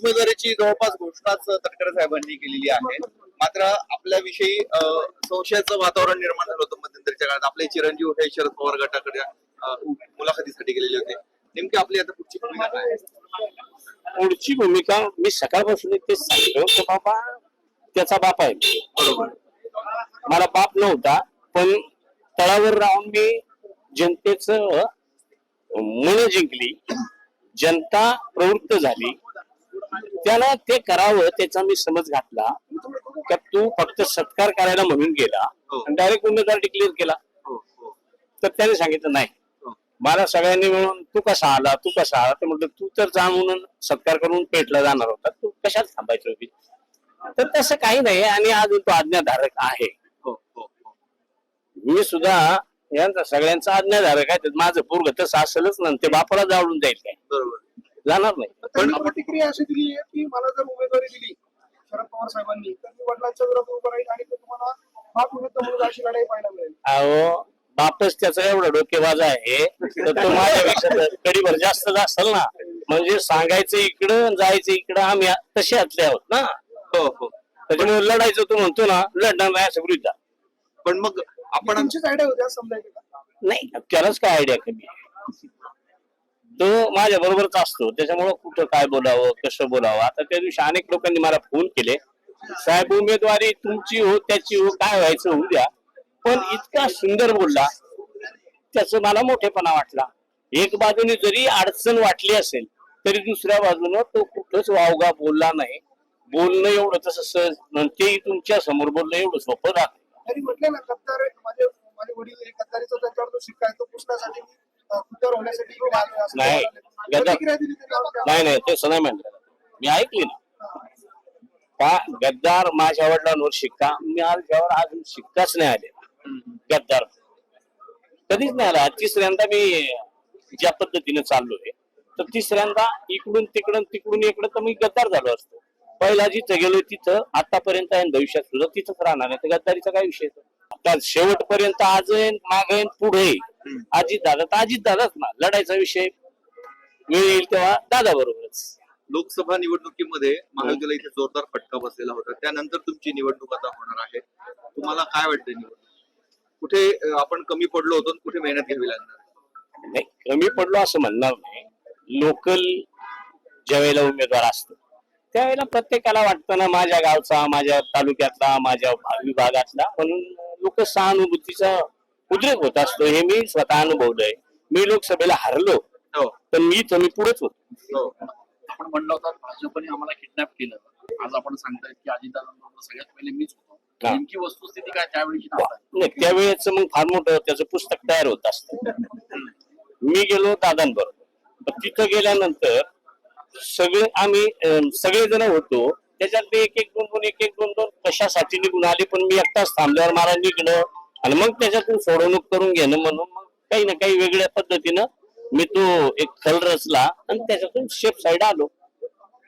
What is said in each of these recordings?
उमेदवारीची जवळपास घोषणाच तटकरे साहेबांनी केलेली आहे. मात्र आपल्याविषयी संशयाचं वातावरण निर्माण झालं होतं मध्यंतरीच्या काळात. आपले चिरंजीव हे शरद पवार गटाकडे मुलाखतीसाठी गेलेले होते. नेमकी आपली आता पुढची भूमिका काय? पुढची भूमिका मी सकाळपासून तेच सांगतो की बाबा त्याचा बाप आहे. बरोबर. मला बाप नव्हता पण तळावर राहून मी जनतेच मन जिंकली. जनता प्रवृत्त झाली. त्याला ते करावं त्याचा मी समज घातला. का तू फक्त सत्कार करायला म्हणून गेला. हो. आणि डायरेक्ट उमेदवार डिक्लेअर केला. हो हो. तर त्याने सांगितलं नाही. मला सगळ्यांनी मिळून तू कसा आला तू कसा आला? ते म्हटलं तू तर जा म्हणून सत्कार करून पेटला जाणार होता. तू कशात थांबायची होती? तर तसं काही नाही आणि अजून तो आज्ञाधारक आहे. मी सुद्धा यांचा सगळ्यांचा आज्ञाधारक आहे. तर माझं पूर्व तसं असेलच ना ते बापाला जाळून जाईल काय बरोबर. जाणार नाही. त्यांनी प्रतिक्रिया अशी दिली आहे की मला जर उमेदवारी दिली शरद पवार साहेबांनी तर मी वडिलांच्या विरोधात उभं राहील आणि ते तुम्हाला बाप विरुद्ध मुलगा अशी लढाई पाहायला मिळेल. अहो बापच त्याचा एवढा डोकेबाज आहे तर तो माझ्यापेक्षा कडीभर जास्त असेल ना. म्हणजे सांगायचं इकडं जायचं इकडं आम्ही तसे आतले आहोत ना. हो हो. त्याच्यामुळे लढायचं तो म्हणतो ना लढणार नाही असं गृहीत. पण मग आपण तुमचीच आयडिया होती असं समजायचं नाही त्यालाच काय आयडिया कमी आहे? तो माझ्या बरोबरच असतो. त्याच्यामुळं कुठं काय बोलावं कसं बोलावं? आता त्या दिवशी अनेक लोकांनी मला फोन केले. साहेब उमेदवारी तुमची हो त्याची हो काय व्हायचं होऊ द्या. पण इतका सुंदर बोलला. त्याच मला मोठेपणा वाटला. एक बाजूने जरी अडचण वाटली असेल तरी दुसऱ्या बाजूनं तो कुठंच वावगा बोलला नाही. बोलणं एवढं तसं सहज नंतरही तेही तुमच्यासमोर बोलणं एवढं सोपं राहत तरी म्हटलं ना गद्दार माझे माझे वडील एक गद्दारीचा त्यांच्यावर तो शिकायचो पुस्तकासाठी नाही. गद्दार- नाही. नाही तसं नाही म्हणलं मी ऐकली ना. का गद्दार माझ्या वडिलांवर शिक्का? मी माझ्यावर अजून शिक्काच नाही आले. गद्दार. कधीच नाही आला. तिसऱ्यांदा मी ज्या पद्धतीने चाललोय तर तिसऱ्यांदा इकडून तिकडून तिकडून इकडं तर मी गद्दार झालो असतो. पहिला जिथं गेलो तिथं आतापर्यंत आहे भविष्यात सुद्धा तिथंच राहणार आहे. तर गद्दारीचा काय विषय आहे? आता शेवटपर्यंत आज येईन मागे येईन पुढे. अजित दादा तर अजित दादाच ना लढायचा विषय वेळ येईल तेव्हा दादा बरोबरच. लोकसभा निवडणुकीमध्ये महायुतीला इथे जोरदार फटका बसलेला होता. त्यानंतर तुमची निवडणूक आता होणार आहे. तुम्हाला काय वाटतं निवडणूक? कुठे आपण कमी पडलो होतो कुठे मेहनत घ्यावी लागणार? नाही कमी पडलो असं म्हणणार नाही. लोकल ज्या वेळेला उमेदवार असतो त्यावेळेला प्रत्येकाला वाटतं ना माझ्या गावचा माझ्या तालुक्यातला माझ्या विभागातला. म्हणून लोक सहानुभूतीचा उद्रेक होत असतो हे मी स्वतः अनुभवलंय. मी लोकसभेला हरलो हो. तर मी मी पुढेच होतो. हो. आपण म्हणलं होतं भाजपने आम्हाला किडनॅप केलं. आज आपण सांगताय की अजितदादांबरोबर सगळ्यात पहिले मीच होतो. हा. नेमकी वस्तुस्थिती काय त्यावेळीची नाव नाही त्यावेळेच मग फार मोठं त्याचं पुस्तक तयार होत असतं. मी गेलो दादांबरोबर. तिथं गेल्यानंतर सगळे आम्ही अं, सगळेजण होतो. त्याच्यात एक एक दोन दोन एक एक दोन दोन कशासाठी निघून आले पण मी एकटाच थांबल्यावर मला निघणं आणि मग त्याच्यातून सोडवणूक करून घेणं म्हणून मग काही ना काही वेगळ्या पद्धतीनं मी तो एक खल रचला आणि त्याच्यातून शेप साईड आलो.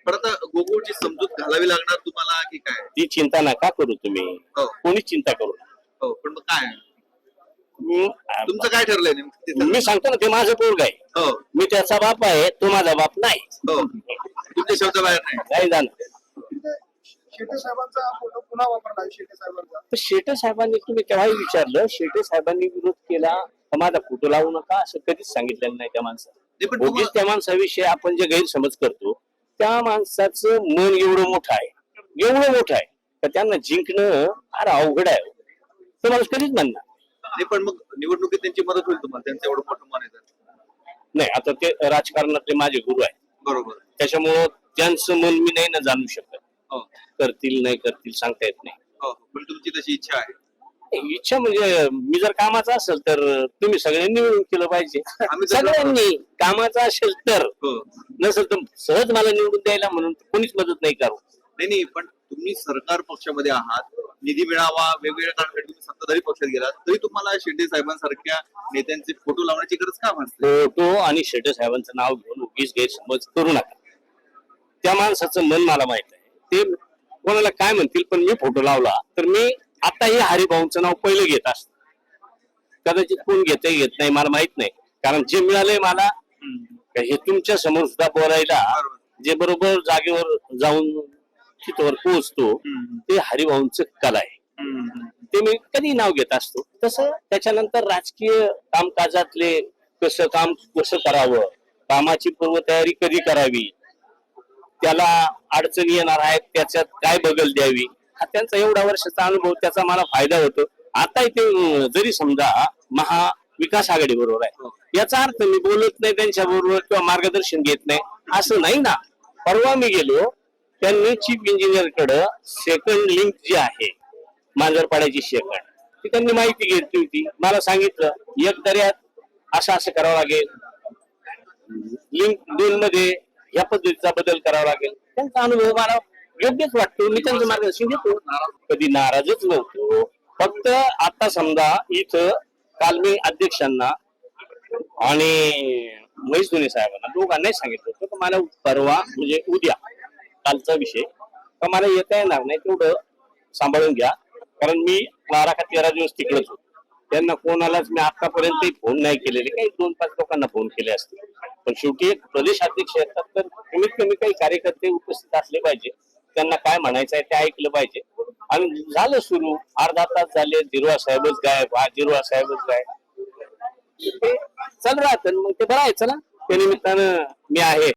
पण आता गोकुळची समजूत घालावी लागणार तुम्हाला की काय? ती चिंता नका करू तुम्ही. हो. कोणीच चिंता करू नका. हो पण मग काय? मी- तुमचं काय ठरलंय नेमकं तिथं? मी सांगतो ना ते माझं पोरग आहे. हो. मी त्याचा बाप आहे तो माझा बाप नाही. हो. तुमच्या शब्द बाहेर नाही. नाही जाणार. शेटे साहेबांचा फोटो पुन्हा वापरला आहे शेटे साहेबांचा. तर शेटे साहेबांनी तुम्ही तेव्हाही विचारलं शेटे साहेबांनी विरोध केला तर माझा फोटो लावू नका असं कधीच सांगितलेलं नाही त्या माणसाला उगीच त्या माणसाविषयी आपण जे गैरसमज करतो त्या माणसाचं मन एवढं मोठं आहे एवढं मोठं आहे तर त्यांना जिंकणं फार अवघड आहे. तो माणूस कधीच म्हणणार नाही. पण मग निवडणुकीत त्यांची मदत होईल तुम्हाला त्यांचं एवढं मोठं मन आहे. नाही आता ते राजकारणातले माझे गुरु आहेत. बरोबर. त्याच्यामुळं त्यांचं मन मी नाही ना जाणू शकत. हो करतील नाही करतील सांगता येत नाही. हो हो. पण तुमची तशी इच्छा आहे. इच्छा म्हणजे मी जर कामाचा असेल तर तुम्ही सगळ्यांनी मिळून केलं पाहिजे. आम्ही तर- सगळ्यांनी कामाचा असेल तर. हो. नसेल तर सहज मला निवडून द्यायला म्हणून कोणीच मदत नाही करू. नाही नाही पण तुम्ही सरकार पक्षामध्ये आहात. निधी मिळावा वेगवेगळ्या कारणासाठी तुम्ही सत्ताधारी पक्षात गेलात. तरी तुम्हाला शिंदे साहेबांसारख्या नेत्यांचे फोटो लावण्याची गरज का भासते? फोटो आणि शेटे साहेबांचं नाव घेऊन उगीच गैरसमज करू नका. त्या माणसाचं मन मला माहीत आहे. ते कोणाला काय म्हणतील पण मी फोटो लावला. तर मी आताही हरिभाऊंचं नाव पहिलं घेत असत. कदाचित कोण घेत घेत नाही मला माहीत नाही. कारण जे मिळालंय मला हे तुमच्यासमोर सुद्धा बोलायला जे बरोबर जागेवर जाऊन तिथवर पोहोचतो ते हरिभाऊंच कला आहे. ते मी कधी नाव घेत असतो. तसं त्याच्यानंतर राजकीय कामकाजातले कसं काम कसं करावं कामाची पूर्वतयारी कधी करावी त्याला अडचणी येणार आहेत त्याच्यात काय बदल द्यावी? हा त्यांचा एवढा वर्षाचा अनुभव त्याचा मला फायदा होतो. आता इथे जरी समजा महाविकास आघाडी बरोबर आहे याचा अर्थ मी बोलत नाही त्यांच्या बरोबर किंवा मार्गदर्शन घेत नाही असं नाही ना. परवा मी गेलो त्यांनी चीफ इंजिनियरकडे सेकंड लिंक जी आहे मांजरपाड्याची सेकंड ती त्यांनी माहिती घेतली होती. मला सांगितलं एक दर्यात असं असं करावं लागेल. लिंक दोन मध्ये या पद्धतीचा बदल करावा लागेल. त्यांचा अनुभव मला योग्यच वाटतो. मी त्यांचं मार्गदर्शन घेतो. कधी नाराजच नव्हतो. फक्त आता समजा इथं काल मी अध्यक्षांना आणि महेश धोनी साहेबांना दोघांनाही सांगितलं होतं की मला परवा म्हणजे उद्या कालचा विषय तर मला येता येणार नाही तेवढं सांभाळून घ्या. कारण मी बारा का तेरा दिवस तिकडेच होतो. त्यांना कोणालाच मी आतापर्यंत फोन नाही केलेले. काही दोन पाच लोकांना फोन केले असते पण शेवटी एक प्रदेश अध्यक्ष येतात तर कमीत कमी काही कार्यकर्ते उपस्थित असले पाहिजे. त्यांना काय म्हणायचं आहे ते ऐकलं पाहिजे. आणि झालं सुरू. अर्धा तास झाले. जिरवा साहेबच गायब. हा जिरवा साहेबच गायब. चल राहत. मग ते बरं आहे. चला. त्या निमित्तानं मी आहे.